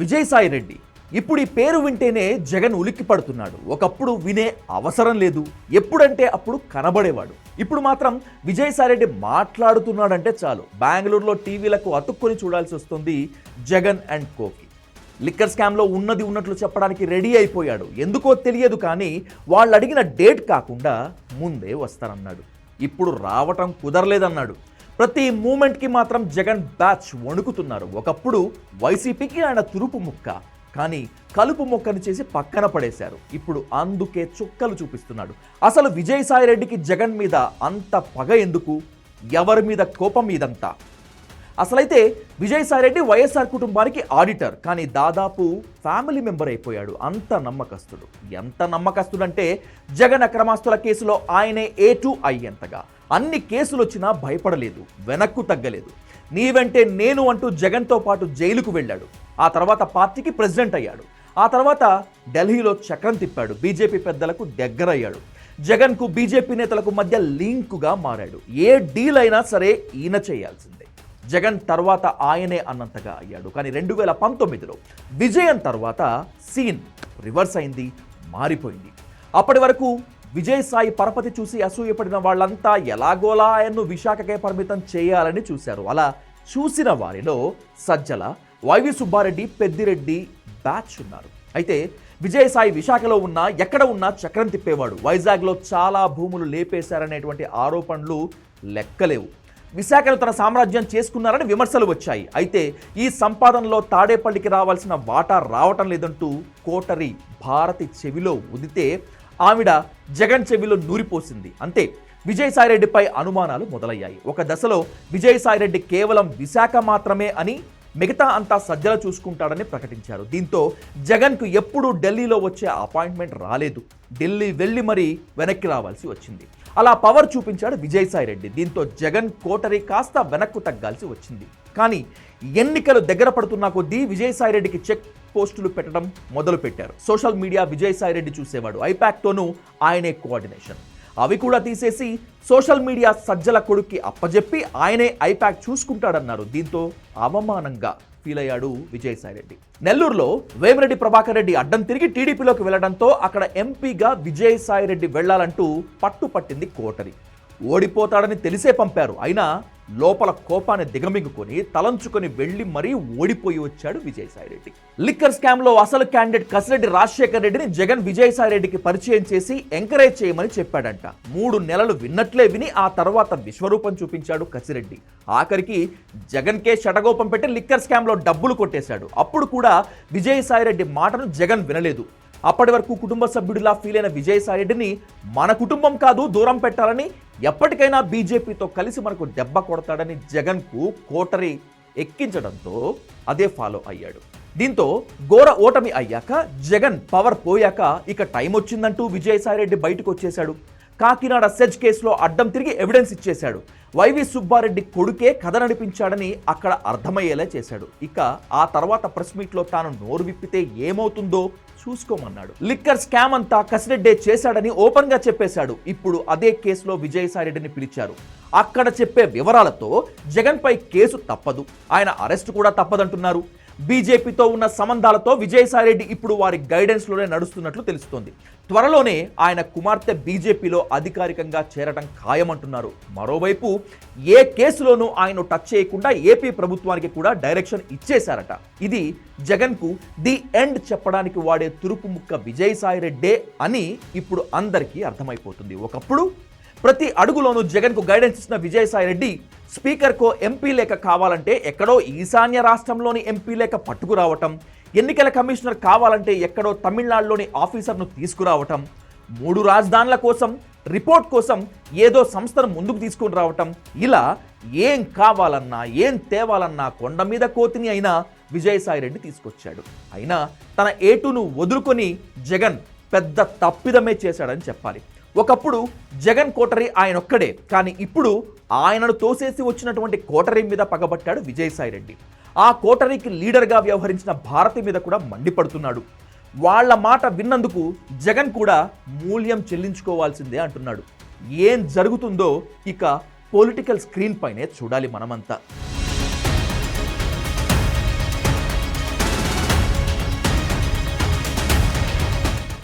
విజయసాయి రెడ్డి ఇప్పుడు ఈ పేరు వింటేనే జగన్ ఉలిక్కి పడుతున్నాడు ఒకప్పుడు వినే అవసరం లేదు. ఎప్పుడంటే అప్పుడు కనబడేవాడు. ఇప్పుడు మాత్రం విజయసాయి రెడ్డి మాట్లాడుతున్నాడంటే చాలు. బెంగళూరులో టీవీలకు అతుక్కొని చూడాల్సి వస్తుంది జగన్ అండ్ కోకి. లిక్కర్ స్కామ్లో ఉన్నది ఉన్నట్లు చెప్పడానికి రెడీ అయిపోయాడు. ఎందుకో తెలియదు కానీ వాళ్ళు అడిగిన డేట్ కాకుండా ముందే వస్తానన్నాడు ఇప్పుడు రావటం కుదరలేదన్నాడు. ప్రతి మూమెంట్కి మాత్రం జగన్ బ్యాచ్ వణుకుతున్నారు. ఒకప్పుడు వైసీపీకి ఆయన తురుపు ముక్క కానీ కలుపు మొక్కను చేసి పక్కన పడేశారు. ఇప్పుడు అందుకే చుక్కలు చూపిస్తున్నాడు. అసలు విజయసాయి రెడ్డికి జగన్ మీద అంత పగ ఎందుకు? ఎవరి మీద? కోపం ఇదంతా అసలైతే విజయసాయిరెడ్డి వైఎస్ఆర్ కుటుంబానికి ఆడిటర్. కానీ దాదాపు ఫ్యామిలీ మెంబర్ అయిపోయాడు. అంత నమ్మకస్తుడు. ఎంత నమ్మకస్తుడంటే జగన్ అక్రమాస్తుల కేసులో ఆయనే ఏ టు అయ్యేంతగా. అన్ని కేసులు వచ్చినా భయపడలేదు. వెనక్కు తగ్గలేదు. నీ వెంటే నేను అంటూ జగన్తో పాటు జైలుకు వెళ్ళాడు. ఆ తర్వాత పార్టీకి ప్రెసిడెంట్ అయ్యాడు. ఆ తర్వాత ఢిల్లీలో చక్రం తిప్పాడు. బీజేపీ పెద్దలకు దగ్గరయ్యాడు. జగన్కు బీజేపీ నేతలకు మధ్య లింకుగా మారాడు. ఏ డీల్ అయినా సరే ఈయన చేయాల్సింది. జగన్ తర్వాత ఆయనే అన్నంతగా అయ్యాడు. కానీ రెండు వేల పంతొమ్మిదిలో విజయం తర్వాత సీన్ రివర్స్ అయింది మారిపోయింది. అప్పటి వరకు విజయసాయి పరపతి చూసి అసూయపడిన వాళ్ళంతా ఎలాగోలా ఆయన్ను విశాఖకే పరిమితం చేయాలని చూశారు. అలా చూసిన వారిలో సజ్జల వైవి సుబ్బారెడ్డి పెద్దిరెడ్డి బ్యాచ్ ఉన్నారు. అయితే విజయసాయి విశాఖలో ఉన్నా ఎక్కడ ఉన్నా చక్రం తిప్పేవాడు. వైజాగ్లో చాలా భూములు లేపేశారనేటువంటి ఆరోపణలు లెక్కలేవు. విశాఖను తన సామ్రాజ్యం చేసుకున్నారని విమర్శలు వచ్చాయి. అయితే ఈ సంపాదనలో తాడేపల్లికి రావాల్సిన వాటా రావటం లేదంటూ కోటరి భారతి చెవిలో ఉదితే ఆవిడ జగన్ చెవిలో నూరిపోసింది. అంతే విజయసాయిరెడ్డిపై అనుమానాలు మొదలయ్యాయి. ఒక దశలో విజయసాయిరెడ్డి కేవలం విశాఖ మాత్రమే అని మిగతా అంతా సజ్జల చూసుకుంటాడని ప్రకటించారు. దీంతో జగన్కు ఎప్పుడూ ఢిల్లీలో వచ్చే అపాయింట్మెంట్ రాలేదు. ఢిల్లీ వెళ్ళి మరీ వెనక్కి రావాల్సి వచ్చింది. అలా పవర్ చూపించాడు విజయసాయిరెడ్డి దీంతో జగన్ కోటరి కాస్త వెనక్కు తగ్గాల్సి వచ్చింది. కానీ ఎన్నికలు దగ్గర పడుతున్న కొద్దీ విజయసాయిరెడ్డికి చెక్ పోస్టులు పెట్టడం మొదలు పెట్టారు సోషల్ మీడియా విజయసాయిరెడ్డి చూసేవాడు. ఐపాక్తోనూ ఆయనే కోఆర్డినేషన్. అవి కూడా తీసేసి సోషల్ మీడియా సజ్జల కొడుక్కి అప్పజెప్పి ఆయనే ఐప్యాక్ చూసుకుంటాడన్నారు. దీంతో అవమానంగా ఫీల్ అయ్యాడు విజయసాయిరెడ్డి నెల్లూరులో వేమిరెడ్డి ప్రభాకర్ రెడ్డి అడ్డం తిరిగి టీడీపీలోకి వెళ్ళడంతో అక్కడ ఎంపీగా విజయసాయిరెడ్డి వెళ్ళాలంటూ పట్టుపట్టింది కోటరి. ఓడిపోతాడని తెలిసే పంపారు. అయినా లోపల కోపాన్ని దిగమింగుకొని తలంచుకొని వెళ్ళి మరీ ఓడిపోయి వచ్చాడు విజయసాయిరెడ్డి. లిక్కర్ స్కామ్లో అసలు క్యాండిడేట్ కసిరెడ్డి రాజశేఖర్ రెడ్డిని జగన్ విజయసాయిరెడ్డికి పరిచయం చేసి ఎంకరేజ్ చేయమని చెప్పాడంట. మూడు నెలలు విన్నట్లే విని ఆ తర్వాత విశ్వరూపం చూపించాడు కసిరెడ్డి. ఆఖరికి జగన్కే షటగోపం పెట్టి లిక్కర్ స్కామ్లో డబ్బులు కొట్టేశాడు. అప్పుడు కూడా విజయసాయిరెడ్డి మాటను జగన్ వినలేదు. అప్పటి వరకు కుటుంబ సభ్యుడిలా ఫీల్ అయిన విజయసాయిరెడ్డిని మన కుటుంబం కాదు దూరం పెట్టాలని ఎప్పటికైనా బీజేపీతో కలిసి మనకు దెబ్బ కొడతాడని జగన్కు కోటరి ఎక్కించడంతో అదే ఫాలో అయ్యాడు. దీంతో ఘోర ఓటమి అయ్యాక జగన్ పవర్ పోయాక ఇక టైం వచ్చిందంటూ విజయసాయిరెడ్డి బయటకు వచ్చేశాడు. కాకినాడ సెజ్ కేసులో అడ్డం తిరిగి ఎవిడెన్స్ ఇచ్చేశాడు. వైవి సుబ్బారెడ్డి కొడుకే కథ నడిపించాడని అక్కడ అర్థమయ్యేలా చేశాడు. ఇక ఆ తర్వాత ప్రెస్ మీట్లో తాను నోరు విప్పితే ఏమవుతుందో చూసుకోమన్నాడు. లిక్కర్ స్కామ్ అంతా కసిరెడ్డే చేశాడని ఓపెన్గా చెప్పేశాడు. ఇప్పుడు అదే కేసులో విజయసాయిరెడ్డిని పిలిచారు. అక్కడ చెప్పే వివరాలతో జగన్ పై కేసు తప్పదు. ఆయన అరెస్ట్ కూడా తప్పదంటున్నారు. బీజేపీతో ఉన్న సంబంధాలతో విజయసాయిరెడ్డి ఇప్పుడు వారి గైడెన్స్లోనే నడుస్తున్నట్లు తెలుస్తోంది. త్వరలోనే ఆయన కుమార్తె బీజేపీలో అధికారికంగా చేరడం ఖాయమంటున్నారు. మరోవైపు ఏ కేసులోనూ ఆయన టచ్ చేయకుండా ఏపీ ప్రభుత్వానికి కూడా డైరెక్షన్ ఇచ్చేశారట. ఇది జగన్కు ది ఎండ్ చెప్పడానికి వాడే తురుపు ముక్క విజయసాయిరెడ్డే అని ఇప్పుడు అందరికీ అర్థమైపోతుంది. ఒకప్పుడు ప్రతి అడుగులోనూ జగన్కు గైడెన్స్ ఇచ్చిన విజయసాయి రెడ్డి స్పీకర్కో ఎంపీ లేఖ కావాలంటే ఎక్కడో ఈశాన్య రాష్ట్రంలోని ఎంపీ లేఖ పట్టుకురావటం ఎన్నికల కమిషనర్ కావాలంటే ఎక్కడో తమిళనాడులోని ఆఫీసర్ను తీసుకురావటం మూడు రాజధానుల కోసం రిపోర్ట్ కోసం ఏదో సంస్థను ముందుకు తీసుకొని రావటం. ఇలా ఏం కావాలన్నా ఏం తేవాలన్నా కొండ మీద కోతిని అయినా విజయసాయిరెడ్డి తీసుకొచ్చాడు. అయినా తన ఏటును వదులుకొని జగన్ పెద్ద తప్పిదమే చేశాడని చెప్పాలి. ఒకప్పుడు జగన్ కోటరి ఆయన ఒక్కడే కానీ ఇప్పుడు ఆయనను తోసేసి వచ్చినటువంటి కోటరీ మీద పగబట్టాడు విజయసాయిరెడ్డి ఆ కోటరీకి లీడర్గా వ్యవహరించిన భారతి మీద కూడా మండిపడుతున్నాడు. వాళ్ళ మాట విన్నందుకు జగన్ కూడా మూల్యం చెల్లించుకోవాల్సిందే అంటున్నాడు. ఏం జరుగుతుందో ఇక పొలిటికల్ స్క్రీన్ పైనే చూడాలి మనమంతా.